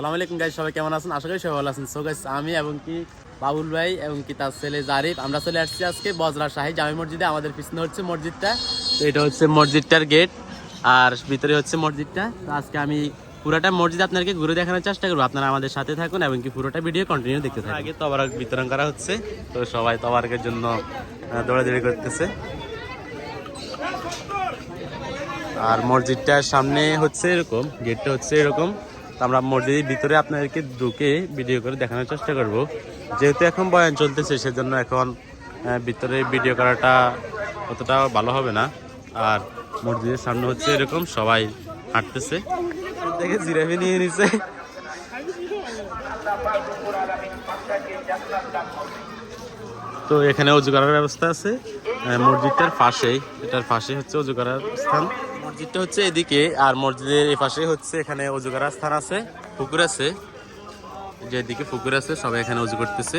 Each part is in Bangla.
সালাম আলাইকুম গাইজ সবাই কেমন আছেন? আশা করি সবাই ভালো আছেন। সো গাইজ আমি এবং কি বাবুল ভাই এবং কি তার ছেলে জারিফ, আমরা চলে আসছি আজকে বজরা শাহী জামি মসজিদে, আমাদের পিছনে হচ্ছে মসজিদটা। তো এটা হচ্ছে মসজিদটার গেট আর ভিতরে হচ্ছে মসজিদটা। তো আজকে আমি পুরোটা মসজিদ আপনাকে ঘুরে দেখানোর চেষ্টা করব। আপনারা আমাদের সাথে থাকুন এবং কি পুরোটা ভিডিও কন্টিনিউ দেখতে থাকুন। আগে তবারক বিতরণ করা হচ্ছে, তো সবাই তবারকের জন্য দৌড়াদৌড়ি করতেছে। আর মসজিদটার সামনে হচ্ছে এরকম গেটটা হচ্ছে এরকম। তো আমরা মসজিদের ভিতরে আপনাদেরকে ঢুকে ভিডিও করে দেখানোর চেষ্টা করব। যেহেতু এখন বয়ান চলতেছে, সেজন্য এখন ভিতরে ভিডিও করাটা অতটা ভালো হবে না। আর মসজিদের সামনে হচ্ছে এরকম, সবাই হাঁটতেছে। দেখে জিরাফি নিয়ে নিছে। তো এখানে অজু করার ব্যবস্থা আছে। মসজিদটার পাশেই, এটার পাশে হচ্ছে অজু করার স্থান। মসজিদটা হচ্ছে এদিকে, আর মসজিদের এই পাশে হচ্ছে এখানে অজু করার স্থান আছে, পুকুর আছে। যে এদিকে পুকুর আছে, সবাই এখানে অজু করতেছে।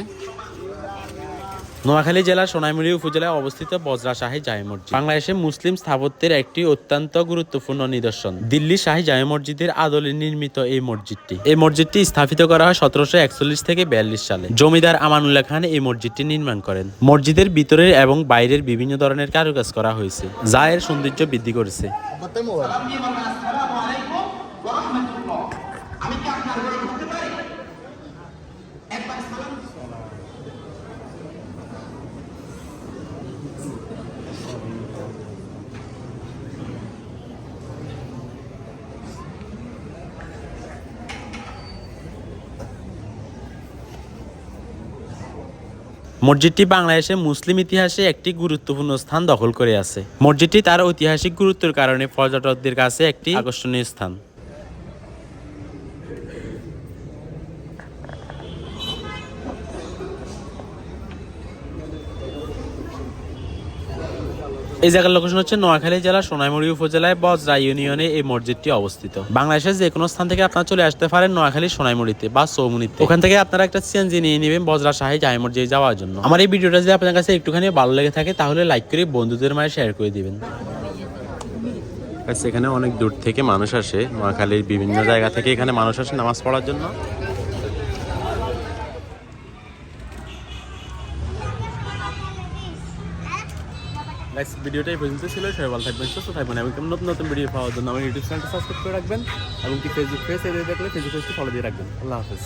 নোয়াখালী জেলার সোনাইমুড়ি উপজেলায় অবস্থিত বজরা শাহী জামে মসজিদ। বাংলাদেশে মুসলিম স্থাপত্যের একটি অত্যন্ত গুরুত্বপূর্ণ নিদর্শন। দিল্লি শাহী জামে মসজিদের আদলে নির্মিত এই মসজিদটি। এই মসজিদটি স্থাপিত করা হয় সতেরোশো একচল্লিশ থেকে বিয়াল্লিশ সালে। জমিদার আমানুল্লাহ খান এই মসজিদটি নির্মাণ করেন। মসজিদের ভিতরের এবং বাইরের বিভিন্ন ধরনের কারুকাজ করা হয়েছে, যা এর সৌন্দর্য বৃদ্ধি করেছে। মসজিদটি বাংলাদেশে মুসলিম ইতিহাসে একটি গুরুত্বপূর্ণ স্থান দখল করে আছে। মসজিদটি তার ঐতিহাসিক গুরুত্বের কারণে পর্যটকদের কাছে একটি আকর্ষণীয় স্থান। এই জায়গার লোকেশন হচ্ছে নোয়াখালী জেলার সোনাইমুড়ি উপজেলায়, বজরা ইউনিয়নে এই মসজিদটি অবস্থিত। বাংলাদেশের যে কোনো স্থান থেকে আপনারা চলে আসতে পারেন নোয়াখালী, সোনাইমুড়িতে বা সৌমুনিতে ওখান থেকে আপনারা একটা সিএনজি নিয়ে নেবেন বজরা শাহী জামে মসজিদ যাওয়ার জন্য। আমার এই ভিডিওটা যদি আপনার কাছে একটুখানি ভালো লেগে থাকে, তাহলে লাইক করে বন্ধুদের মাঝে শেয়ার করে দিবেন। সেখানে অনেক দূর থেকে মানুষ আসে নোয়াখালীর বিভিন্ন জায়গা থেকে এখানে মানুষ আসে নামাজ পড়ার জন্য। গাইস ভিডিওটাই পর্যন্ত ছিল। সবাই ভালো থাকবেন, সুস্থ থাকবেন এবং নতুন নতুন ভিডিও পাওয়ার জন্য আমার ইউটিউব চ্যানেলটা সাবস্ক্রাইব করে রাখবেন। এবং কি ফেসবুক পেজ দেখলে ফেসবুক পেজটি ফলো দিয়ে রাখবেন। আল্লাহ হাফেজ।